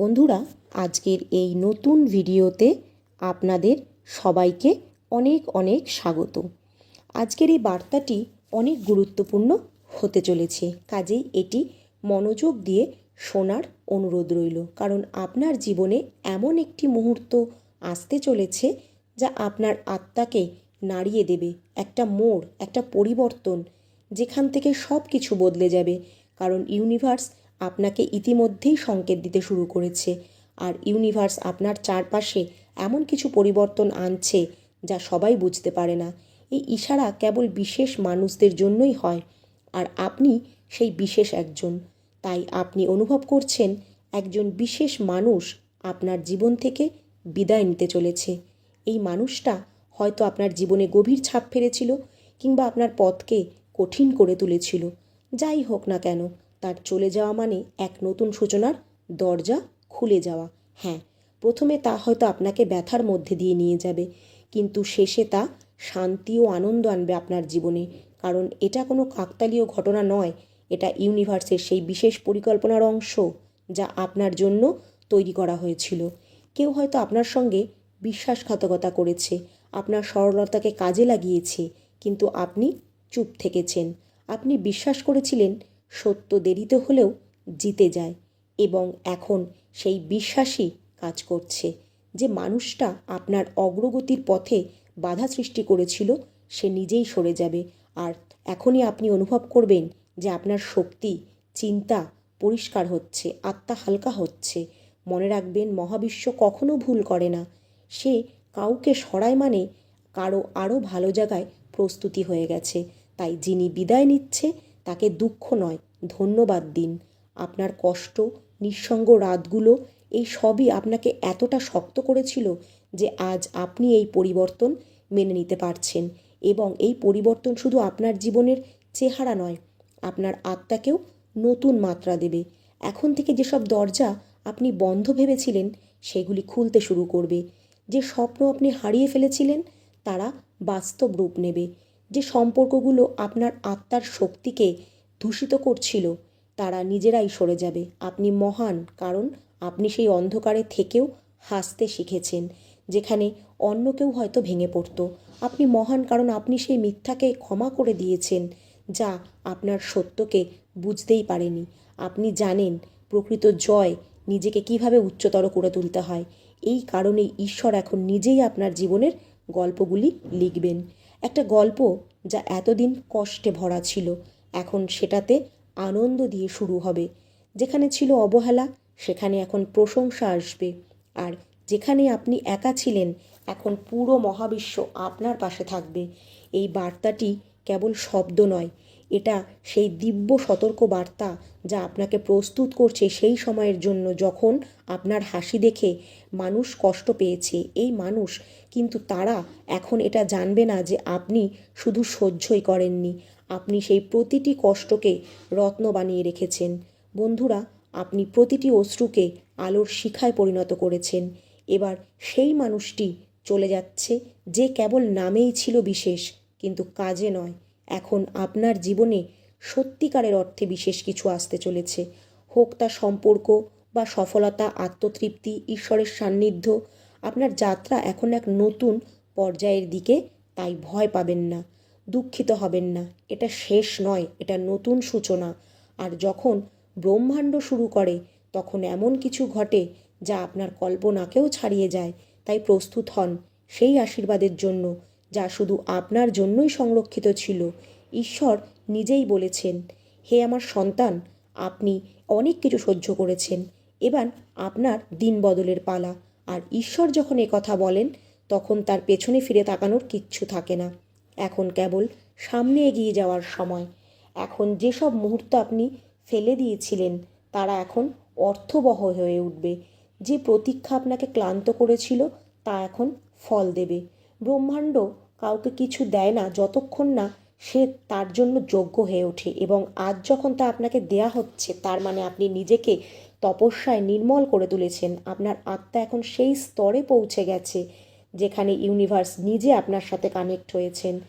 বন্ধুরা, আজকের এই নতুন ভিডিওতে আপনাদের সবাইকে অনেক অনেক স্বাগত। আজকের এই বার্তাটি অনেক গুরুত্বপূর্ণ হতে চলেছে, কাজেই এটি মনোযোগ দিয়ে শোনার অনুরোধ রইল। কারণ আপনার জীবনে এমন একটি মুহূর্ত আসতে চলেছে যা আপনার আত্মাকে নাড়িয়ে দেবে, একটা মোড়, একটা পরিবর্তন, যেখান থেকে সব কিছু বদলে যাবে। কারণ ইউনিভার্স আপনাকে ইতিমধ্যেই সংকেত দিতে শুরু করেছে। আর ইউনিভার্স আপনার চারপাশে এমন কিছু পরিবর্তন আনছে যা সবাই বুঝতে পারে না। এই ইশারা কেবল বিশেষ মানুষদের জন্যই হয়, আর আপনি সেই বিশেষ একজন। তাই আপনি অনুভব করছেন একজন বিশেষ মানুষ আপনার জীবন থেকে বিদায় নিতে চলেছে। এই মানুষটা হয়তো আপনার জীবনে গভীর ছাপ ফেলেছিল কিংবা আপনার পথকে কঠিন করে তুলেছিল। যাই হোক না কেন তার চলে যাওয়া মানে এক নতুন সূচনার দরজা খুলে যাওয়া। হ্যাঁ প্রথমে তা হয়তো আপনাকে ব্যথার মধ্যে দিয়ে নিয়ে যাবে, কিন্তু শেষে তা শান্তি ও আনন্দ আনবে আপনার জীবনে। কারণ এটা কোনো কাকতালীয় ঘটনা নয়, এটা ইউনিভার্সের সেই বিশেষ পরিকল্পনার অংশ যা আপনার জন্য তৈরি করা হয়েছিল। কেউ হয়তো আপনার সঙ্গে বিশ্বাসঘাতকতা করেছে, আপনার সরলতাকে কাজে লাগিয়েছে, কিন্তু আপনি চুপ থেকেছেন। আপনি বিশ্বাস করেছিলেন সত্য দেরিতে হলেও জিতে যায় এবং এখন সেই বিশ্বাসই কাজ করছে যে মানুষটা আপনার অগ্রগতির পথে বাধা সৃষ্টি করেছিল, সে নিজেই সরে যাবে। আর এখনই আপনি অনুভব করবেন যে আপনার শক্তি, চিন্তা পরিষ্কার হচ্ছে, আত্মা হালকা হচ্ছে। মনে রাখবেন, মহাবিশ্ব কখনো ভুল করে না। সে কাউকে সরায় মানে কারও আরও ভালো জায়গায় প্রস্তুতি হয়ে গেছে। তাই যিনি বিদায় নিচ্ছে তাকে দুঃখ নয়, ধন্যবাদ দিন। আপনার কষ্ট, নিঃসঙ্গ রাতগুলো, এই সবই আপনাকে এতটা শক্ত করেছিল যে আজ আপনি এই পরিবর্তন মেনে নিতে পারছেন এবং এই পরিবর্তন শুধু আপনার জীবনের চেহারা নয়, আপনার আত্মাকেও নতুন মাত্রা দেবে। এখন থেকে যেসব দরজা আপনি বন্ধ ভেবেছিলেন, সেগুলি খুলতে শুরু করবে। যে স্বপ্ন আপনি হারিয়ে ফেলেছিলেন, তারা বাস্তব রূপ নেবে। যে সম্পর্কগুলো আপনার আত্মার শক্তিকে দূষিত করছিল, তারা নিজেরাই সরে যাবে। আপনি মহান, কারণ আপনি সেই অন্ধকারে থেকেও হাসতে শিখেছেন, যেখানে অন্য কেউ হয়তো ভেঙে পড়ত। আপনি মহান, কারণ আপনি সেই মিথ্যাকে ক্ষমা করে দিয়েছেন, যা আপনার সত্যকে বুঝতেই পারেনি। আপনি জানেন, প্রকৃত জয় নিজেকে কীভাবে উচ্চতর করে তুলতে হয়। এই কারণেই ঈশ্বর এখন নিজেই আপনার জীবনের গল্পগুলি লিখবেন। একটা গল্প যা এতদিন কষ্টে ভরা ছিল, এখন সেটাতে আনন্দ দিয়ে শুরু হবে। যেখানে ছিল অবহেলা, সেখানে এখন প্রশংসা আসবে। আর যেখানে আপনি একা ছিলেন, এখন পুরো মহাবিশ্ব আপনার পাশে থাকবে। এই বার্তাটি কেবল শব্দ নয় এটা সেই দিব্য সতর্ক বার্তা যা আপনাকে প্রস্তুত করছে সেই সময়ের জন্য যখন আপনার হাসি দেখে মানুষ কষ্ট পেয়েছে। এই মানুষ কিন্তু তারা এখন এটা জানবে না যে আপনি শুধু সহ্যই করেননি, আপনি সেই প্রতিটি কষ্টকে রত্ন বানিয়ে রেখেছেন। বন্ধুরা, আপনি প্রতিটি অশ্রুকে আলোর শিখায় পরিণত করেছেন। এবার সেই মানুষটি চলে যাচ্ছে যে কেবল নামেই ছিল বিশেষ, কিন্তু কাজে নয়। এখন আপনার জীবনে সত্যিকারের অর্থে বিশেষ কিছু আসতে চলেছে। হোক তা সম্পর্ক বা সফলতা, আত্মতৃপ্তি, ঈশ্বরের সান্নিধ্য, আপনার যাত্রা এখন এক নতুন পর্যায়ের দিকে, তাই ভয় পাবেন না, দুঃখিত হবেন না। এটা শেষ নয়, এটা নতুন সূচনা। আর যখন ব্রহ্মাণ্ড শুরু করে, তখন এমন কিছু ঘটে যা আপনার কল্পনাকেও ছাড়িয়ে যায়। তাই প্রস্তুত হন, সেই আশীর্বাদের জন্য। যা শুধু আপনার জন্যই সংরক্ষিত ছিল। ঈশ্বর নিজেই বলেছেন, হে আমার সন্তান, আপনি অনেক কিছু সহ্য করেছেন। এবার আপনার দিন বদলের পালা। আর ঈশ্বর যখন এ কথা বলেন, তখন তার পেছনে ফিরে তাকানোর কিচ্ছু থাকে না। এখন কেবল সামনে এগিয়ে যাওয়ার সময়। এখন যেসব মুহূর্ত আপনি ফেলে দিয়েছিলেন, তারা এখন অর্থবহ হয়ে উঠবে। যে প্রতীক্ষা আপনাকে ক্লান্ত করেছিল, তা এখন ফল দেবে। ব্রহ্মাণ্ড কাউকে কিছু দেয় না, যতক্ষণ না সে তার জন্য যোগ্য হয়ে ওঠে এবং আজ যখন তা আপনাকে দেয়া হচ্ছে, তার মানে আপনি নিজেকে তপস্যায় নির্মল করে তুলেছেন। আপনার আত্মা এখন সেই স্তরে পৌঁছে গেছে যেখানে ইউনিভার্স নিজে আপনার সাথে কানেক্ট হয়েছেন।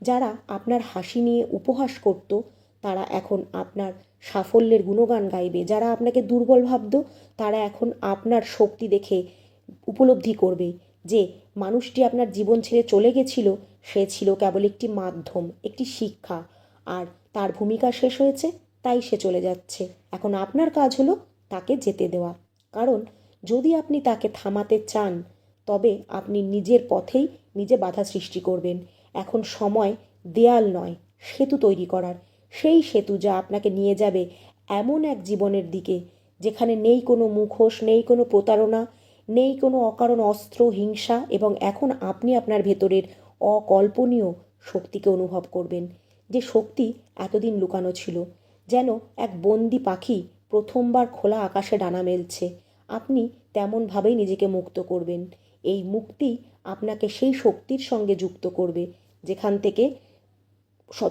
যারা আপনার হাসি নিয়ে উপহাস করত, তারা এখন আপনার সাফল্যের গুণগান গাইবে। যারা আপনাকে দুর্বল ভাবত, তারা এখন আপনার শক্তি দেখে উপলব্ধি করবে। যে মানুষটি আপনার জীবন ছেড়ে চলে গেছিল, সে ছিল কেবল একটি মাধ্যম, একটি শিক্ষা। আর তার ভূমিকা শেষ হয়েছে, তাই সে চলে যাচ্ছে। এখন আপনার কাজ হলো তাকে যেতে দেওয়া। কারণ যদি আপনি তাকে থামাতে চান, তবে আপনি নিজের পথেই নিজে বাধা সৃষ্টি করবেন। এখন সময় দেয়াল নয়, সেতু তৈরি করার। সেই সেতু যা আপনাকে নিয়ে যাবে এমন এক জীবনের দিকে, যেখানে নেই কোনো মুখোশ, নেই কোনো প্রতারণা নেই কোনো অকারণ অস্ত্র, হিংসা এবং এখন আপনি আপনার ভেতরের অকল্পনীয় শক্তিকে অনুভব করবেন। যে শক্তি এতদিন লুকানো ছিল, যেন এক বন্দি পাখি প্রথমবার খোলা আকাশে ডানা মেলছে। আপনি তেমনভাবেই নিজেকে মুক্ত করবেন। এই মুক্তি আপনাকে সেই শক্তির সঙ্গে যুক্ত করবে, যেখান থেকে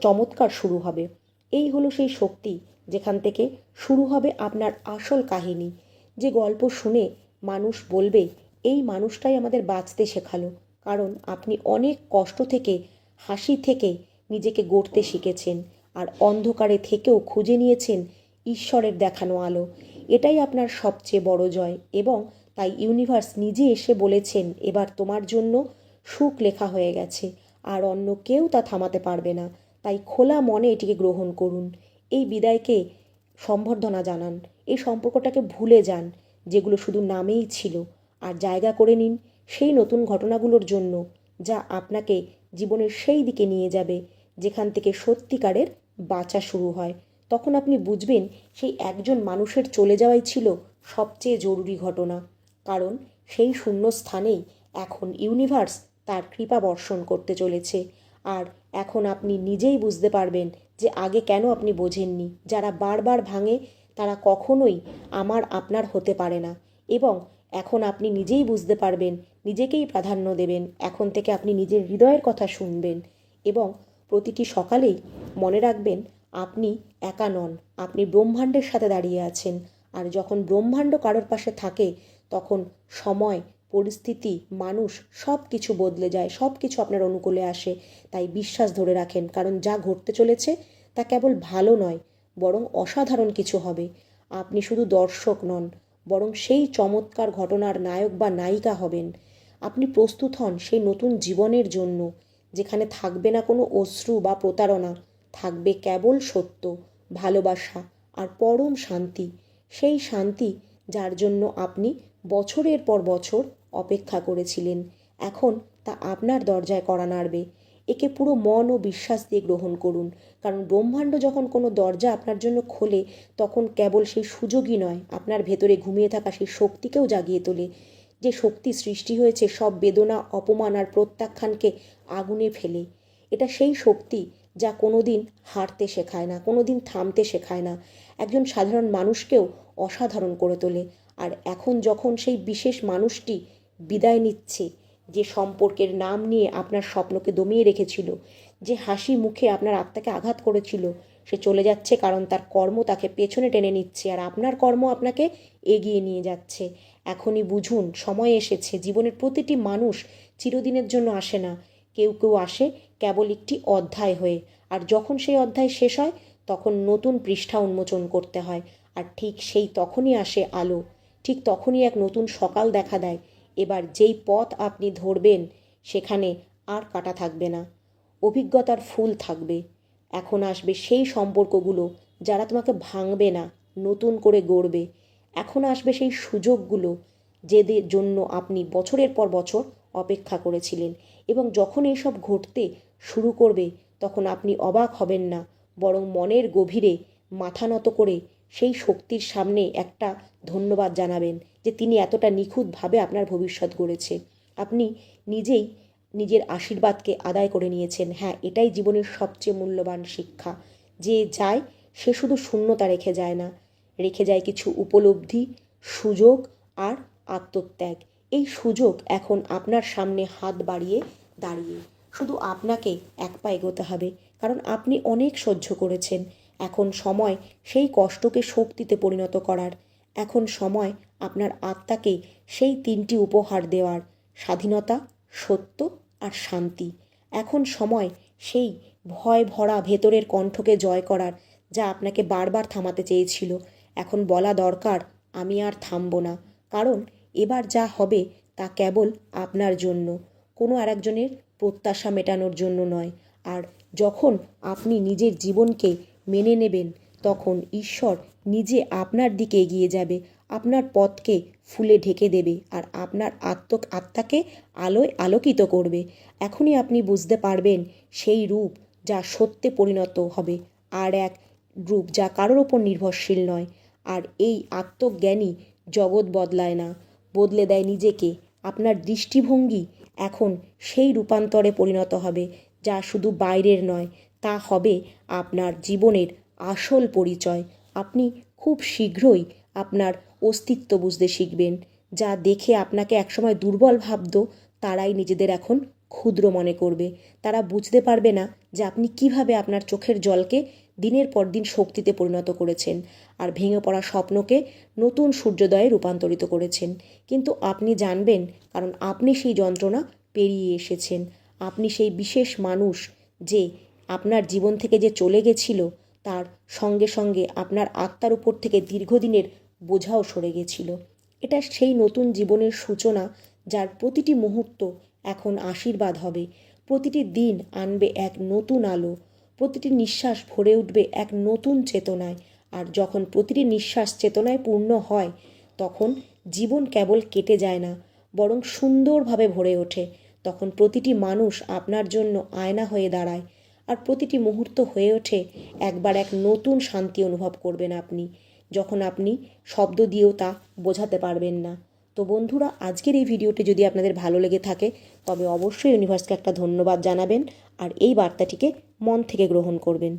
চমৎকার শুরু হবে। এই হলো সেই শক্তি, যেখান থেকে শুরু হবে আপনার আসল কাহিনী। যে গল্প শুনে মানুষ বলবে, এই মানুষটাই আমাদের বাঁচতে শেখালো। কারণ আপনি অনেক কষ্ট থেকে, হাসি থেকে নিজেকে গড়তে শিখেছেন আর অন্ধকারে থেকেও খুঁজে নিয়েছেন ঈশ্বরের দেখানো আলো। এটাই আপনার সবচেয়ে বড় জয় এবং তাই ইউনিভার্স নিজে এসে বলেছেন, এবার তোমার জন্য সুখ লেখা হয়ে গেছে, আর অন্য কেউ তা থামাতে পারবে না। তাই খোলা মনে এটিকে গ্রহণ করুন। এই বিদায়কে সম্বর্ধনা জানান। এই সম্পর্কটাকে ভুলে যান। যেগুলো শুধু নামেই ছিল, আর জায়গা করে নিন সেই নতুন ঘটনাগুলোর জন্য, যা আপনাকে জীবনের সেই দিকে নিয়ে যাবে, যেখান থেকে সত্যিকারের বাঁচা শুরু হয়। তখন আপনি বুঝবেন সেই একজন মানুষের চলে যাওয়াই ছিল সবচেয়ে জরুরি ঘটনা, কারণ সেই শূন্য স্থানেই এখন ইউনিভার্স তার কৃপা বর্ষণ করতে চলেছে। আর এখন আপনি নিজেই বুঝতে পারবেন যে আগে কেন আপনি বোঝেননি, যারা বারবার ভাঙে তারা কখনোই আমার আপনার হতে পারে না এবং এখন আপনি নিজেই বুঝতে পারবেন, নিজেকেই প্রাধান্য দেবেন, এখন থেকে আপনি নিজের হৃদয়ের কথা শুনবেন এবং প্রতিটি সকালেই মনে রাখবেন, আপনি একা নন, আপনি ব্রহ্মাণ্ডের সাথে দাঁড়িয়ে আছেন আর যখন ব্রহ্মাণ্ড কারোর পাশে থাকে, তখন সময়, পরিস্থিতি, মানুষ সব কিছু বদলে যায় সব কিছু আপনার অনুকূলে আসে। তাই বিশ্বাস ধরে রাখেন, কারণ যা ঘটতে চলেছে তা কেবল ভালো নয় বরং অসাধারণ কিছু হবে। আপনি শুধু দর্শক নন, বরং সেই চমৎকার ঘটনার নায়ক বা নায়িকা হবেন। আপনি প্রস্তুত হন সেই নতুন জীবনের জন্য, যেখানে থাকবে না কোনো অশ্রু বা প্রতারণা, থাকবে কেবল সত্য, ভালোবাসা আর পরম শান্তি। সেই শান্তি যার জন্য আপনি বছরের পর বছর অপেক্ষা করেছিলেন। এখন তা আপনার দরজায় করা নাড়বে। একে পুরো মন ও বিশ্বাস দিয়ে গ্রহণ করুন। কারণ ব্রহ্মাণ্ড যখন কোনো দরজা আপনার জন্য খোলে, তখন কেবল সেই সুযোগই নয়, আপনার ভেতরে ঘুমিয়ে থাকা সেই শক্তিকেও জাগিয়ে তোলে। যে শক্তি সৃষ্টি হয়েছে, সব বেদনা, অপমান আর প্রত্যাখ্যানকে আগুনে ফেলে। এটা সেই শক্তি যা কোনো দিন হারতে শেখায় না কোনো দিন থামতে শেখায় না। একজন সাধারণ মানুষকেও অসাধারণ করে তোলে। আর এখন যখন সেই বিশেষ মানুষটি বিদায় নিচ্ছে যে সম্পর্কের নাম নিয়ে আপনার স্বপ্নকে দমিয়ে রেখেছিল, যে হাসি মুখে আপনার আত্মাকে আঘাত করেছিল, সে চলে যাচ্ছে কারণ তার কর্ম তাকে পেছনে টেনে নিচ্ছে আর আপনার কর্ম আপনাকে এগিয়ে নিয়ে যাচ্ছে। এখনই বুঝুন, সময় এসেছে, জীবনের প্রতিটি মানুষ চিরদিনের জন্য আসে না, কেউ কেউ আসে কেবল একটি অধ্যায় হয়ে আর যখন সেই অধ্যায় শেষ হয়, তখন নতুন পৃষ্ঠা উন্মোচন করতে হয় আর ঠিক সেই তখনই আসে আলো, ঠিক তখনই এক নতুন সকাল দেখা দেয় এবার যেই পথ আপনি ধরবেন, সেখানে আর কাটা থাকবে না। অভিজ্ঞতার ফুল থাকবে। এখন আসবে সেই সম্পর্কগুলো যারা তোমাকে ভাঙবে না, নতুন করে গড়বে। এখন আসবে সেই সুযোগগুলো যেদের জন্য আপনি বছরের পর বছর অপেক্ষা করেছিলেন এবং যখন এইসব ঘটতে শুরু করবে, তখন আপনি অবাক হবেন না, বরং মনের গভীরে মাথা নত করে সেই শক্তির সামনে একটা ধন্যবাদ জানাবেন যে তিনি এতটা নিখুঁতভাবে আপনার ভবিষ্যৎ গড়েছে। আপনি নিজেই নিজের আশীর্বাদকে আদায় করে নিয়েছেন। হ্যাঁ এটাই জীবনের সবচেয়ে মূল্যবান শিক্ষা। যে যায়, সে শুধু শূন্যতা রেখে যায় না, রেখে যায় কিছু উপলব্ধি, সুযোগ আর আত্মত্যাগ। এই সুযোগ এখন আপনার সামনে হাত বাড়িয়ে দাঁড়িয়ে। শুধু আপনাকে এক পা এগোতে হবে, কারণ আপনি অনেক সহ্য করেছেন। এখন সময় সেই কষ্টকে শক্তিতে পরিণত করার। এখন সময় আপনার আত্মাকে সেই তিনটি উপহার দেওয়ার, স্বাধীনতা, সত্য আর শান্তি। এখন সময় সেই ভয় ভরা ভেতরের কণ্ঠকে জয় করার, যা আপনাকে বারবার থামাতে চেয়েছিল। এখন বলা দরকার, আমি আর থামবো না। কারণ এবার যা হবে তা কেবল আপনার জন্য, কোনো আরেকজনের প্রত্যাশা মেটানোর জন্য নয়। আর যখন আপনি নিজের জীবনকে মেনে নেবেন। তখন ঈশ্বর নিজে আপনার দিকে এগিয়ে যাবে। আপনার পথকে ফুলে ঢেকে দেবে আর আপনার আত্ম আত্মাকে আলোয় আলোকিত করবে। এখনই আপনি বুঝতে পারবেন সেই রূপ যা সত্যে পরিণত হবে আর এক রূপ যা কারোর ওপর নির্ভরশীল নয়। আর এই আত্মজ্ঞানী জগৎ বদলায় না, বদলে দেয় নিজেকে। আপনার দৃষ্টিভঙ্গি এখন সেই রূপান্তরে পরিণত হবে যা শুধু বাইরের নয় তা হবে আপনার জীবনের আসল পরিচয়। আপনি খুব শীঘ্রই আপনার অস্তিত্ব বুঝতে শিখবেন। যা দেখে আপনাকে একসময় দুর্বল ভাবত, তারাই নিজেদের এখন ক্ষুদ্র মনে করবে। তারা বুঝতে পারবে না যে আপনি কীভাবে আপনার চোখের জলকে দিনের পর দিন শক্তিতে পরিণত করেছেন আর ভেঙে পড়া স্বপ্নকে নতুন সূর্যোদয়ে রূপান্তরিত করেছেন। কিন্তু আপনি জানবেন, কারণ আপনি সেই যন্ত্রণা পেরিয়ে এসেছেন। আপনি সেই বিশেষ মানুষ যে আপনার জীবন থেকে যে চলে গেছিল, তার সঙ্গে সঙ্গে আপনার আত্মার উপর থেকে দীর্ঘদিনের বোঝাও সরে গেছিল। এটা সেই নতুন জীবনের সূচনা যার প্রতিটি মুহূর্ত এখন আশীর্বাদ হবে। প্রতিটি দিন আনবে এক নতুন আলো, প্রতিটি নিঃশ্বাস ভরে উঠবে এক নতুন চেতনায়। আর যখন প্রতিটি নিঃশ্বাস চেতনায় পূর্ণ হয়, তখন জীবন কেবল কেটে যায় না, বরং সুন্দরভাবে ভরে ওঠে। তখন প্রতিটি মানুষ আপনার জন্য আয়না হয়ে দাঁড়ায়। আর প্রতিটি মুহূর্ত হয়ে ওঠে, একবার এক নতুন শান্তি অনুভব করবেন আপনি, যখন আপনি শব্দ দিয়েও তা বোঝাতে পারবেন না। তো বন্ধুরা, আজকের এই ভিডিওটি যদি আপনাদের ভালো লেগে থাকে, তবে অবশ্যই ইউনিভার্সকে একটা ধন্যবাদ জানাবেন আর এই বার্তাটিকে মন থেকে গ্রহণ করবেন।